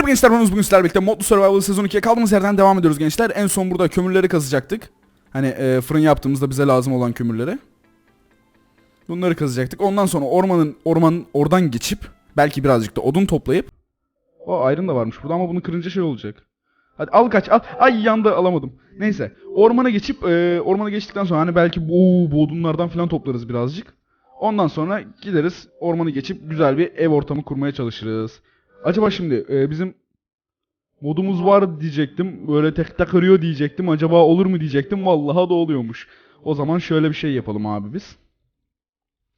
Merhaba gençler, ben bugün sizlerle birlikte Modlu Survival sezon 2'ye kaldığımız yerden devam ediyoruz gençler. En son burada kömürleri kazacaktık. Hani e, fırın yaptığımızda bize lazım olan kömürleri. Bunları kazacaktık. Ondan sonra ormanın orman oradan geçip belki birazcık da odun toplayıp O ayrın da varmış burada ama bunu kırınca şey olacak. Hadi al kaç al. Ay yandı alamadım. Neyse. Ormana geçip e, ormana geçtikten sonra hani belki bu, bu odunlardan falan toplarız birazcık. Ondan sonra gideriz ormanı geçip güzel bir ev ortamı kurmaya çalışırız. Acaba şimdi e, bizim modumuz var diyecektim. Böyle tek arıyor diyecektim. Acaba olur mu diyecektim. Vallahi da oluyormuş. O zaman şöyle bir şey yapalım abi biz.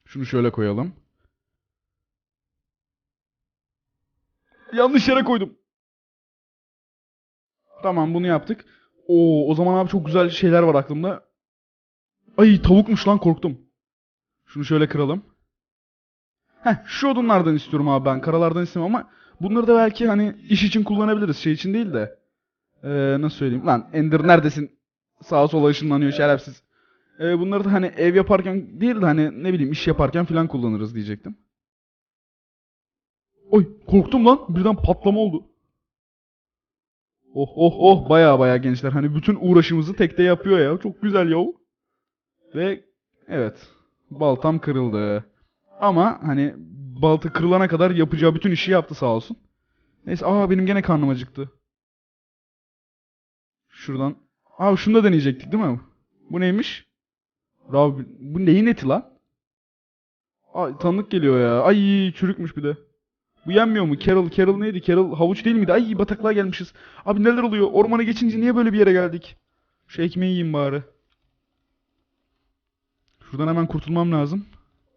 Şunu şöyle koyalım. Yanlış yere koydum. Tamam bunu yaptık. Oo, o zaman abi çok güzel şeyler var aklımda. Ay tavukmuş lan korktum. Şunu şöyle kıralım. Heh şu odunlardan istiyorum abi ben. Karalardan istemiyorum ama bunları da belki hani iş için kullanabiliriz. Şey için değil de. Ee, nasıl söyleyeyim? Lan Ender neredesin? Sağa sola ışınlanıyor şerefsiz. Ee, bunları da hani ev yaparken değil de hani ne bileyim iş yaparken falan kullanırız diyecektim. Oy korktum lan. Birden patlama oldu. Oh oh oh baya baya gençler. Hani bütün uğraşımızı tekte yapıyor ya. Çok güzel ya. Ve evet. Baltam kırıldı. Ama hani balta kırılana kadar yapacağı bütün işi yaptı sağ olsun. Neyse aa benim gene karnım acıktı. Şuradan. Aa şunu da deneyecektik değil mi? Bu neymiş? Rav, bu neyin eti lan? Ay tanıdık geliyor ya. Ay çürükmüş bir de. Bu yenmiyor mu? Carol, Carol neydi? Carol havuç değil miydi? Ay bataklığa gelmişiz. Abi neler oluyor? Ormana geçince niye böyle bir yere geldik? Şu ekmeği yiyeyim bari. Şuradan hemen kurtulmam lazım.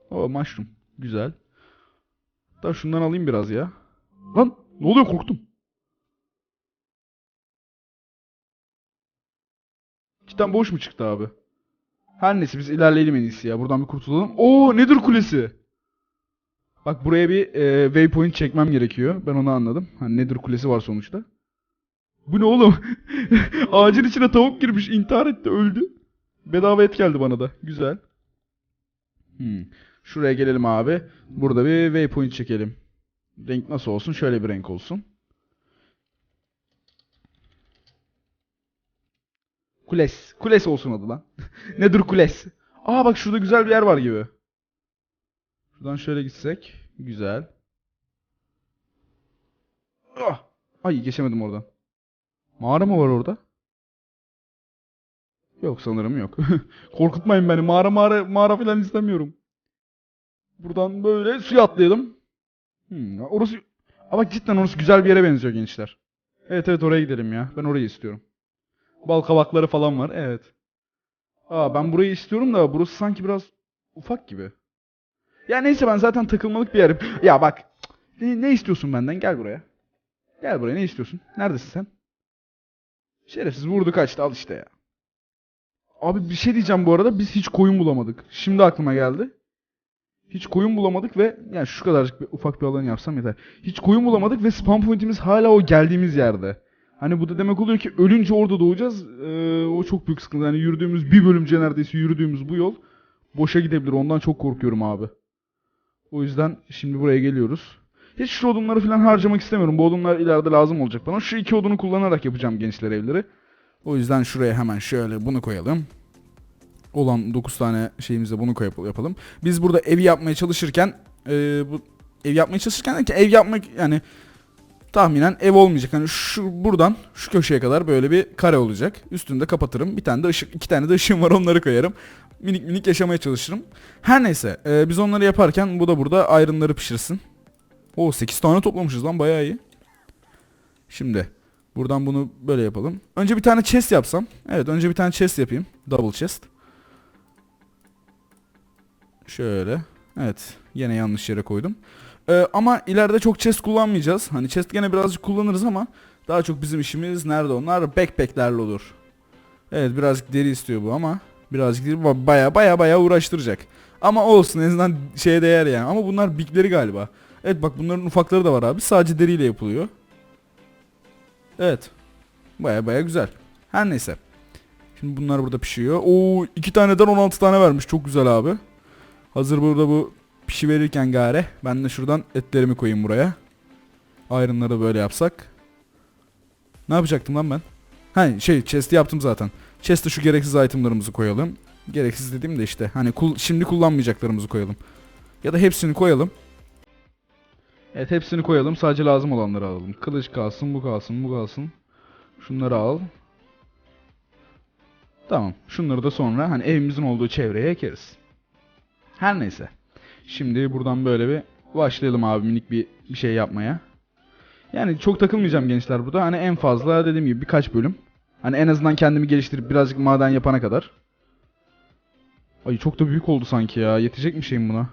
O mushroom. Güzel. Da şundan alayım biraz ya. Lan ne oluyor korktum. Cidden boş mu çıktı abi? Her neyse biz ilerleyelim en iyisi ya. Buradan bir kurtulalım. Oo nedir kulesi? Bak buraya bir e, waypoint çekmem gerekiyor. Ben onu anladım. Hani nedir kulesi var sonuçta. Bu ne oğlum? Ağacın içine tavuk girmiş. intihar etti. Öldü. Bedava et geldi bana da. Güzel. Hmm. Şuraya gelelim abi. Burada bir waypoint çekelim. Renk nasıl olsun? Şöyle bir renk olsun. Kules. Kules olsun adı lan. Nedir kules? Aa bak şurada güzel bir yer var gibi. Şuradan şöyle gitsek. Güzel. Ah! Ay geçemedim oradan. Mağara mı var orada? Yok sanırım yok. Korkutmayın beni. Mağara mağara mağara falan istemiyorum. Buradan böyle suya atlayalım. Hmm, orası... Bak cidden orası güzel bir yere benziyor gençler. Evet evet oraya gidelim ya. Ben orayı istiyorum. Bal kabakları falan var. Evet. Aa ben burayı istiyorum da burası sanki biraz ufak gibi. Ya neyse ben zaten takılmalık bir yerim. Ya bak. Ne, ne istiyorsun benden? Gel buraya. Gel buraya ne istiyorsun? Neredesin sen? Şerefsiz vurdu kaçtı al işte ya. Abi bir şey diyeceğim bu arada biz hiç koyun bulamadık. Şimdi aklıma geldi. Hiç koyun bulamadık ve yani şu kadarcık bir, ufak bir alan yapsam yeter. Hiç koyun bulamadık ve spawn point'imiz hala o geldiğimiz yerde. Hani bu da demek oluyor ki ölünce orada doğacağız. Ee, o çok büyük sıkıntı. Yani yürüdüğümüz bir bölümce neredeyse yürüdüğümüz bu yol boşa gidebilir. Ondan çok korkuyorum abi. O yüzden şimdi buraya geliyoruz. Hiç şu odunları falan harcamak istemiyorum. Bu odunlar ileride lazım olacak bana. Şu iki odunu kullanarak yapacağım gençler evleri. O yüzden şuraya hemen şöyle bunu koyalım. Olan 9 tane şeyimizde bunu koyup yapalım. Biz burada evi yapmaya çalışırken e, bu ev yapmaya çalışırken ki ev yapmak yani tahminen ev olmayacak. Hani şu buradan şu köşeye kadar böyle bir kare olacak. Üstünde kapatırım. Bir tane de ışık, iki tane de ışığım var onları koyarım. Minik minik yaşamaya çalışırım. Her neyse e, biz onları yaparken bu da burada ayrınları pişirsin. O 8 tane toplamışız lan bayağı iyi. Şimdi buradan bunu böyle yapalım. Önce bir tane chest yapsam. Evet önce bir tane chest yapayım. Double chest. Şöyle. Evet. Yine yanlış yere koydum. Ee, ama ileride çok chest kullanmayacağız. Hani chest gene birazcık kullanırız ama daha çok bizim işimiz nerede onlar? Backpacklerle olur. Evet birazcık deri istiyor bu ama birazcık deri baya baya baya uğraştıracak. Ama olsun en azından şeye değer yani. Ama bunlar bigleri galiba. Evet bak bunların ufakları da var abi. Sadece deriyle yapılıyor. Evet. Baya baya güzel. Her neyse. Şimdi bunlar burada pişiyor. Oo iki taneden 16 tane vermiş. Çok güzel abi. Hazır burada bu pişi verirken gare ben de şuradan etlerimi koyayım buraya. Ayrınları böyle yapsak. Ne yapacaktım lan ben? Ha şey chest'i yaptım zaten. Chest'e şu gereksiz itemlarımızı koyalım. Gereksiz dediğim de işte hani kul- şimdi kullanmayacaklarımızı koyalım. Ya da hepsini koyalım. Evet hepsini koyalım. Sadece lazım olanları alalım. Kılıç kalsın, bu kalsın, bu kalsın. Şunları al. Tamam. Şunları da sonra hani evimizin olduğu çevreye ekeriz. Her neyse. Şimdi buradan böyle bir başlayalım abi minik bir, bir şey yapmaya. Yani çok takılmayacağım gençler burada. Hani en fazla dediğim gibi birkaç bölüm. Hani en azından kendimi geliştirip birazcık maden yapana kadar. Ay çok da büyük oldu sanki ya. Yetecek mi şeyim buna?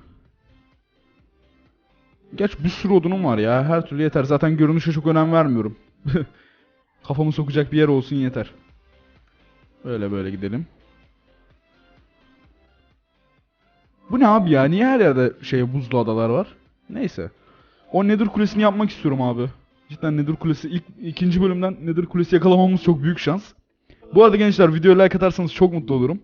Gerçi bir sürü odunum var ya. Her türlü yeter. Zaten görünüşe çok önem vermiyorum. Kafamı sokacak bir yer olsun yeter. Böyle böyle gidelim. Bu ne abi ya? Niye her yerde şey buzlu adalar var? Neyse. O Nether Kulesi'ni yapmak istiyorum abi. Cidden Nether Kulesi ilk ikinci bölümden Nether Kulesi yakalamamız çok büyük şans. Bu arada gençler videoya like atarsanız çok mutlu olurum.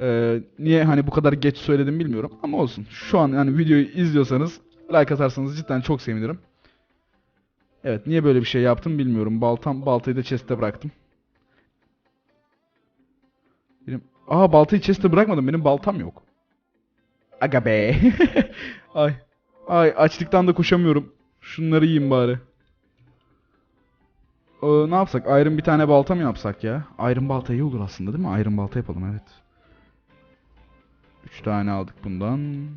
Ee, niye hani bu kadar geç söyledim bilmiyorum ama olsun. Şu an yani videoyu izliyorsanız like atarsanız cidden çok sevinirim. Evet niye böyle bir şey yaptım bilmiyorum. Baltam baltayı da chest'te bıraktım. Benim Aa baltayı chest'te bırakmadım. Benim baltam yok. Aga be. Ay. Ay açlıktan da koşamıyorum. Şunları yiyeyim bari. Ee, ne yapsak? Iron bir tane balta mı yapsak ya? Iron balta iyi olur aslında değil mi? Iron balta yapalım evet. 3 tane aldık bundan.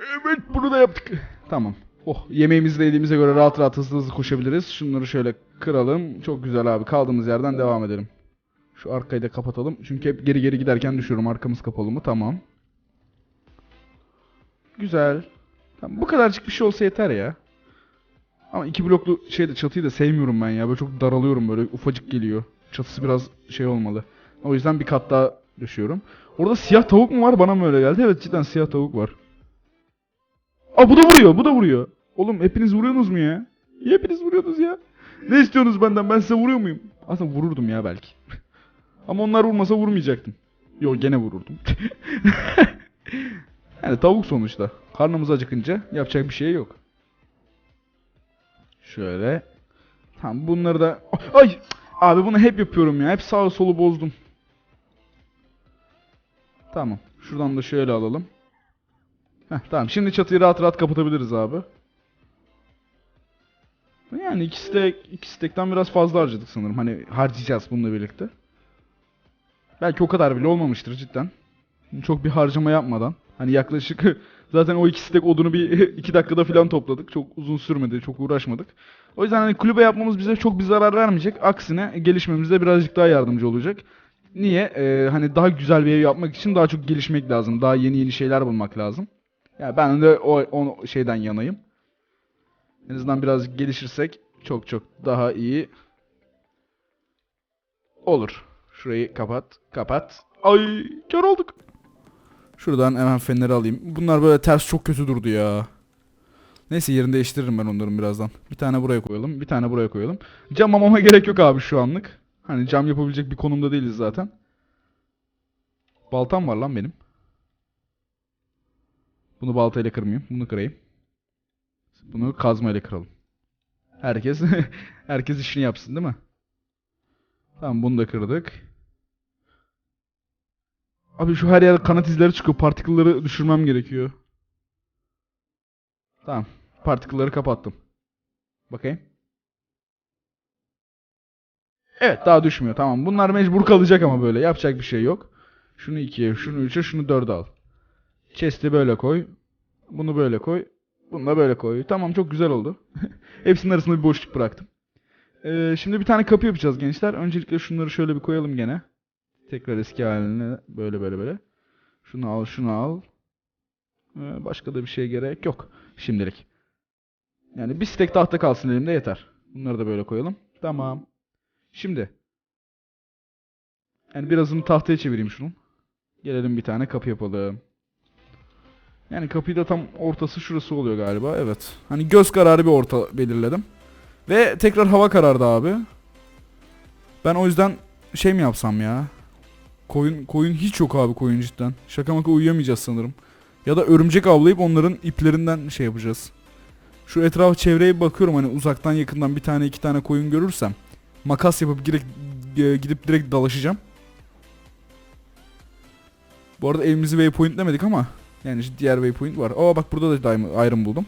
Evet bunu da yaptık. Tamam. Oh yemeğimizi de yediğimize göre rahat rahat hızlı hızlı koşabiliriz. Şunları şöyle kıralım. Çok güzel abi. Kaldığımız yerden devam edelim. Şu arkayı da kapatalım. Çünkü hep geri geri giderken düşüyorum. Arkamız kapalı mı? Tamam. Güzel. Tamam, bu kadarcık bir şey olsa yeter ya. Ama iki bloklu şeyde çatıyı da sevmiyorum ben ya. Böyle çok daralıyorum böyle ufacık geliyor. Çatısı biraz şey olmalı. O yüzden bir kat daha düşüyorum. Orada siyah tavuk mu var bana mı öyle geldi? Evet cidden siyah tavuk var. Aa bu da vuruyor bu da vuruyor. Oğlum hepiniz vuruyorsunuz mu ya? Hepiniz vuruyorsunuz ya? Ne istiyorsunuz benden? Ben size vuruyor muyum? Aslında vururdum ya belki. Ama onlar vurmasa vurmayacaktım. Yo gene vururdum. yani tavuk sonuçta. Karnımız acıkınca yapacak bir şey yok. Şöyle. Tamam bunları da... Ay! Abi bunu hep yapıyorum ya. Hep sağa solu bozdum. Tamam. Şuradan da şöyle alalım. Heh, tamam. Şimdi çatıyı rahat rahat kapatabiliriz abi. Yani iki stek, iki stekten biraz fazla harcadık sanırım. Hani harcayacağız bununla birlikte. Belki o kadar bile olmamıştır cidden. Çok bir harcama yapmadan. Hani yaklaşık zaten o iki stek odunu bir iki dakikada falan topladık. Çok uzun sürmedi, çok uğraşmadık. O yüzden hani kulübe yapmamız bize çok bir zarar vermeyecek. Aksine gelişmemize birazcık daha yardımcı olacak. Niye? Ee, hani daha güzel bir ev yapmak için daha çok gelişmek lazım. Daha yeni yeni şeyler bulmak lazım. Yani ben de o, o şeyden yanayım. En azından biraz gelişirsek çok çok daha iyi olur. Şurayı kapat, kapat. Ay, kör olduk. Şuradan hemen feneri alayım. Bunlar böyle ters çok kötü durdu ya. Neyse yerini değiştiririm ben onların birazdan. Bir tane buraya koyalım, bir tane buraya koyalım. Cam amama gerek yok abi şu anlık. Hani cam yapabilecek bir konumda değiliz zaten. Baltam var lan benim. Bunu baltayla kırmayayım. Bunu kırayım. Bunu kazmayla kıralım. Herkes herkes işini yapsın değil mi? Tamam bunu da kırdık. Abi şu her yerde kanat izleri çıkıyor. Partikülleri düşürmem gerekiyor. Tamam. Partikülleri kapattım. Bakayım. Evet daha düşmüyor. Tamam. Bunlar mecbur kalacak ama böyle. Yapacak bir şey yok. Şunu ikiye, şunu üçe, şunu dörde al. Chest'i böyle koy. Bunu böyle koy. Bunu da böyle koy. Tamam çok güzel oldu. Hepsinin arasında bir boşluk bıraktım. Ee, şimdi bir tane kapı yapacağız gençler. Öncelikle şunları şöyle bir koyalım gene. Tekrar eski haline böyle böyle böyle. Şunu al, şunu al. Ee, başka da bir şey gerek yok şimdilik. Yani bir stek tahta kalsın elimde yeter. Bunları da böyle koyalım. Tamam. Şimdi. Yani birazını tahtaya çevireyim şunu. Gelelim bir tane kapı yapalım. Yani kapıyı da tam ortası şurası oluyor galiba. Evet. Hani göz kararı bir orta belirledim. Ve tekrar hava karardı abi. Ben o yüzden şey mi yapsam ya? Koyun koyun hiç yok abi koyun cidden. Şaka maka uyuyamayacağız sanırım. Ya da örümcek avlayıp onların iplerinden şey yapacağız. Şu etraf çevreye bakıyorum hani uzaktan yakından bir tane iki tane koyun görürsem makas yapıp direkt e, gidip direkt dalaşacağım. Bu arada evimizi waypoint demedik ama yani diğer waypoint var. Aa bak burada da iron buldum.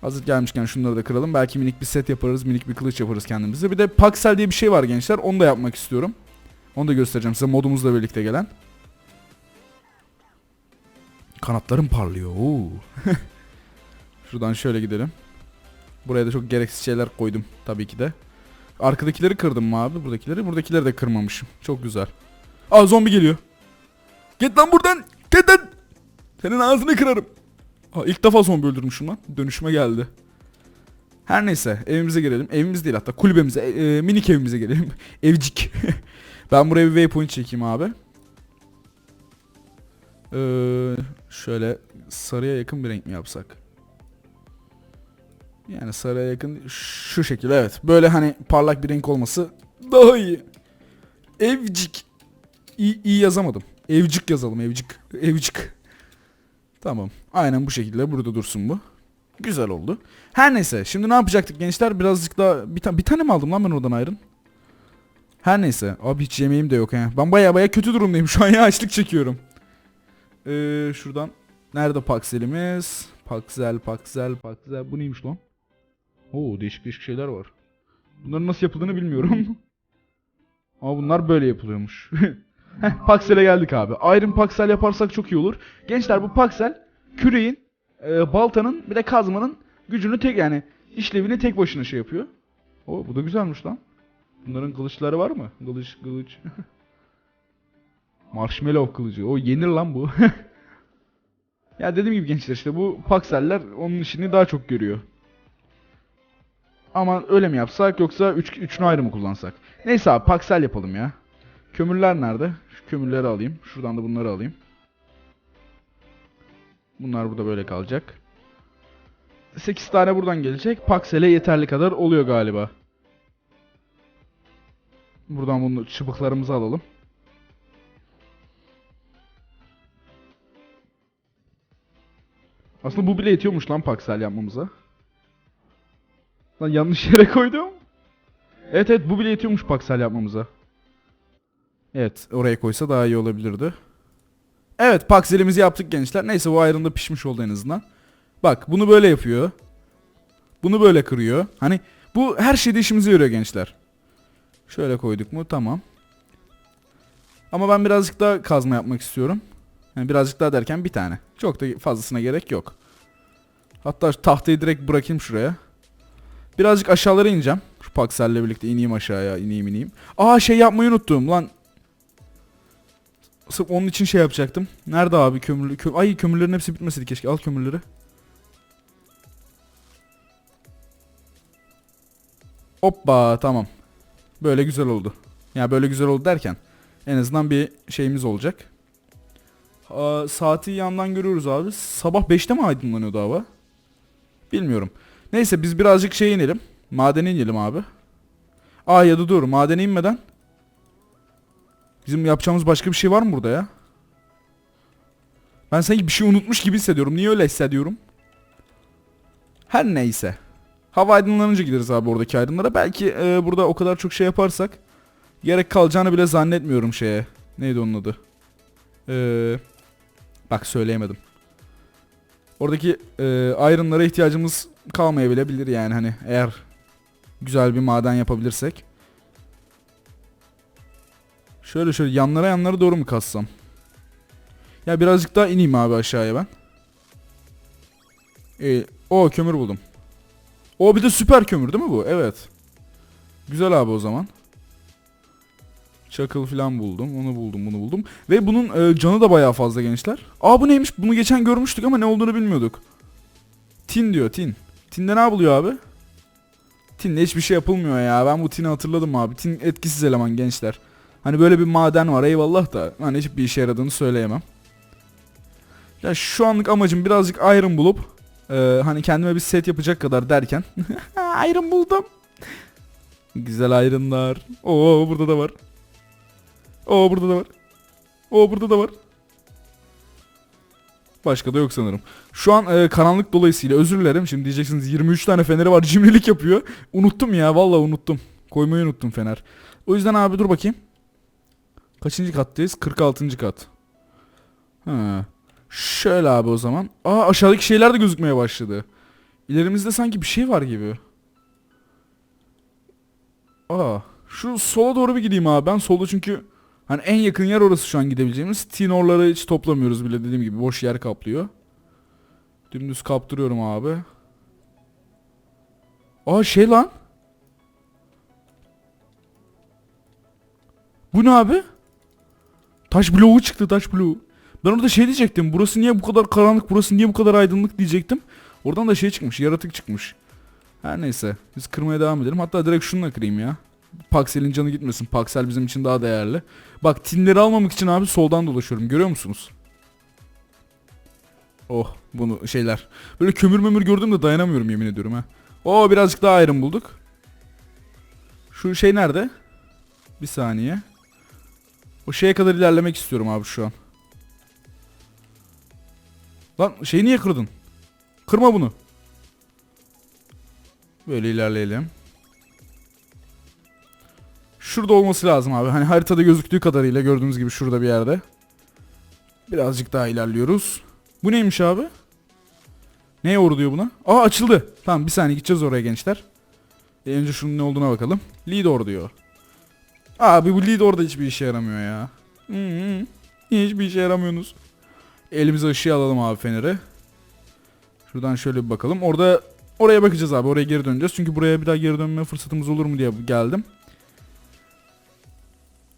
Hazır gelmişken şunları da kıralım. Belki minik bir set yaparız, minik bir kılıç yaparız kendimize. Bir de Paxel diye bir şey var gençler. Onu da yapmak istiyorum. Onu da göstereceğim size modumuzla birlikte gelen. Kanatlarım parlıyor. Oo. Şuradan şöyle gidelim. Buraya da çok gereksiz şeyler koydum tabii ki de. Arkadakileri kırdım mı abi? Buradakileri. Buradakileri de kırmamışım. Çok güzel. Aa zombi geliyor. Git lan buradan. Lan. Senin ağzını kırarım. Aa, ilk defa zombi öldürmüşüm lan. Dönüşüme geldi. Her neyse evimize girelim. Evimiz değil hatta kulübemize, e, e, minik evimize gelelim. Evcik. ben buraya bir waypoint çekeyim abi. Ee, şöyle sarıya yakın bir renk mi yapsak? Yani sarıya yakın şu şekilde evet. Böyle hani parlak bir renk olması daha iyi. Evcik. İyi, iyi yazamadım. Evcik yazalım evcik. Evcik. Tamam. Aynen bu şekilde burada dursun bu. Güzel oldu. Her neyse şimdi ne yapacaktık gençler? Birazcık daha bir, ta- bir tane mi aldım lan ben oradan ayrın? Her neyse. Abi hiç yemeğim de yok he. Ben baya baya kötü durumdayım şu an ya açlık çekiyorum. Ee, şuradan. Nerede Paxel'imiz? Paxel, Paxel, Paxel. Bu neymiş lan? Oo değişik değişik şeyler var. Bunların nasıl yapıldığını bilmiyorum. Ama bunlar böyle yapılıyormuş. Heh, Paxel'e geldik abi. Iron Paxel yaparsak çok iyi olur. Gençler bu Paxel küreğin, e, baltanın bir de kazmanın gücünü tek yani işlevini tek başına şey yapıyor. Oo bu da güzelmiş lan. Bunların kılıçları var mı? Kılıç kılıç. Marshmallow kılıcı. O yenir lan bu. ya dediğim gibi gençler işte bu Paxel'ler onun işini daha çok görüyor. Ama öyle mi yapsak yoksa 3 üçünü ayrı mı kullansak? Neyse abi Paxel yapalım ya. Kömürler nerede? Şu kömürleri alayım. Şuradan da bunları alayım. Bunlar burada böyle kalacak. 8 tane buradan gelecek. Paxel'e yeterli kadar oluyor galiba. Buradan bunu çıbıklarımızı alalım. Aslında bu bile yetiyormuş lan Paxel yapmamıza. Lan yanlış yere koydum. Evet evet bu bile yetiyormuş Paxel yapmamıza. Evet oraya koysa daha iyi olabilirdi. Evet Paxel'imizi yaptık gençler. Neyse bu ayrında pişmiş oldu en azından. Bak bunu böyle yapıyor. Bunu böyle kırıyor. Hani bu her şeyde işimize yarıyor gençler. Şöyle koyduk mu tamam. Ama ben birazcık daha kazma yapmak istiyorum. Yani birazcık daha derken bir tane. Çok da fazlasına gerek yok. Hatta tahtayı direkt bırakayım şuraya. Birazcık aşağılara ineceğim. Şu Paxel'le birlikte ineyim aşağıya, ineyim ineyim. Aa şey yapmayı unuttum lan. Sırf onun için şey yapacaktım. Nerede abi kömürlü? Kö Ay kömürlerin hepsi bitmeseydi keşke. Al kömürleri. Hoppa tamam. Böyle güzel oldu. Ya böyle güzel oldu derken en azından bir şeyimiz olacak. Aa, saati yandan görüyoruz abi. Sabah 5'te mi aydınlanıyordu hava? Bilmiyorum. Neyse biz birazcık şey inelim. Madene inelim abi. Aa ya da dur madene inmeden. Bizim yapacağımız başka bir şey var mı burada ya? Ben sanki bir şey unutmuş gibi hissediyorum. Niye öyle hissediyorum? Her neyse. Hava aydınlanınca gideriz abi oradaki aydınlara. Belki e, burada o kadar çok şey yaparsak gerek kalacağını bile zannetmiyorum şeye. Neydi onun adı? Eee... Bak söyleyemedim. Oradaki e, iron'lara ihtiyacımız kalmayabilir yani hani eğer güzel bir maden yapabilirsek. Şöyle şöyle yanlara yanlara doğru mu kassam? Ya birazcık daha ineyim abi aşağıya ben. E, o kömür buldum. O bir de süper kömür değil mi bu? Evet. Güzel abi o zaman. Çakıl falan buldum. Onu buldum, bunu buldum. Ve bunun e, canı da bayağı fazla gençler. Aa bu neymiş? Bunu geçen görmüştük ama ne olduğunu bilmiyorduk. Tin diyor, tin. Tinde ne yapılıyor abi? Tinle hiçbir şey yapılmıyor ya. Ben bu tini hatırladım abi. Tin etkisiz eleman gençler. Hani böyle bir maden var eyvallah da hani hiçbir işe yaradığını söyleyemem. Ya şu anlık amacım birazcık iron bulup e, hani kendime bir set yapacak kadar derken iron buldum. Güzel ironlar. Oo burada da var. Oo burada da var. Oo burada da var. Başka da yok sanırım. Şu an e, karanlık dolayısıyla özür dilerim. Şimdi diyeceksiniz 23 tane feneri var cimrilik yapıyor. Unuttum ya vallahi unuttum. Koymayı unuttum fener. O yüzden abi dur bakayım. Kaçıncı kattayız? 46. kat. Ha. Şöyle abi o zaman. Aa aşağıdaki şeyler de gözükmeye başladı. İlerimizde sanki bir şey var gibi. Aa, şu sola doğru bir gideyim abi. Ben solda çünkü hani en yakın yer orası şu an gidebileceğimiz. Tinorları hiç toplamıyoruz bile dediğim gibi boş yer kaplıyor. Dümdüz kaptırıyorum abi. Aa şey lan. Bu ne abi? Taş bloğu çıktı taş bloğu. Ben orada şey diyecektim. Burası niye bu kadar karanlık, burası niye bu kadar aydınlık diyecektim. Oradan da şey çıkmış, yaratık çıkmış. Her neyse. Biz kırmaya devam edelim. Hatta direkt şununla kırayım ya. Paksel'in canı gitmesin. Paksel bizim için daha değerli. Bak tinleri almamak için abi soldan dolaşıyorum. Görüyor musunuz? Oh bunu şeyler. Böyle kömür mömür gördüm de dayanamıyorum yemin ediyorum ha. Oo birazcık daha ayrım bulduk. Şu şey nerede? Bir saniye. O şeye kadar ilerlemek istiyorum abi şu an. Lan şeyi niye kırdın? Kırma bunu. Böyle ilerleyelim. Şurada olması lazım abi. Hani haritada gözüktüğü kadarıyla gördüğünüz gibi şurada bir yerde. Birazcık daha ilerliyoruz. Bu neymiş abi? Neye oru diyor buna? Aa açıldı. Tamam bir saniye gideceğiz oraya gençler. Önce şunun ne olduğuna bakalım. Lead or diyor. Abi bu lead orada hiçbir işe yaramıyor ya. Hı hı. Hiçbir işe yaramıyorsunuz. Elimize ışığı alalım abi feneri. Şuradan şöyle bir bakalım. Orada oraya bakacağız abi. Oraya geri döneceğiz. Çünkü buraya bir daha geri dönme fırsatımız olur mu diye geldim.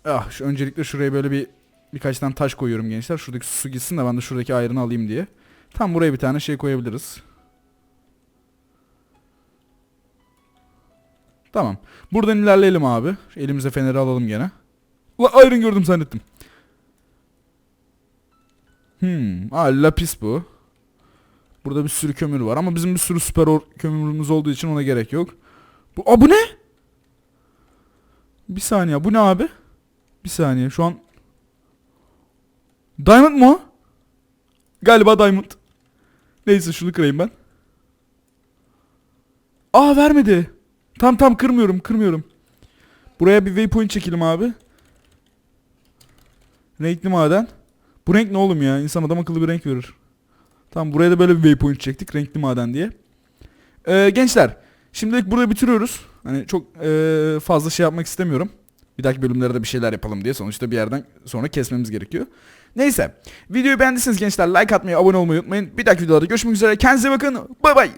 Ah şu öncelikle şuraya böyle bir birkaç tane taş koyuyorum gençler. Şuradaki su gitsin de ben de şuradaki ayrını alayım diye. Tam buraya bir tane şey koyabiliriz. Tamam. Buradan ilerleyelim abi. Elimize feneri alalım gene. Ulan ayrın gördüm zannettim. Hmm. Aa lapis bu. Burada bir sürü kömür var ama bizim bir sürü süper kömürümüz olduğu için ona gerek yok. Bu, aa bu ne? Bir saniye bu ne abi? Bir saniye şu an Diamond mu? Galiba Diamond. Neyse şunu kırayım ben. Aa vermedi. Tam tam kırmıyorum kırmıyorum. Buraya bir waypoint çekelim abi. Renkli maden. Bu renk ne oğlum ya? İnsan adam akıllı bir renk verir. Tamam buraya da böyle bir waypoint çektik. Renkli maden diye. Ee, gençler. Şimdilik burada bitiriyoruz. Hani çok ee, fazla şey yapmak istemiyorum. Bir dahaki bölümlerde bir şeyler yapalım diye. Sonuçta bir yerden sonra kesmemiz gerekiyor. Neyse. Videoyu beğendiyseniz gençler like atmayı, abone olmayı unutmayın. Bir dahaki videolarda görüşmek üzere. Kendinize bakın. Bay bay.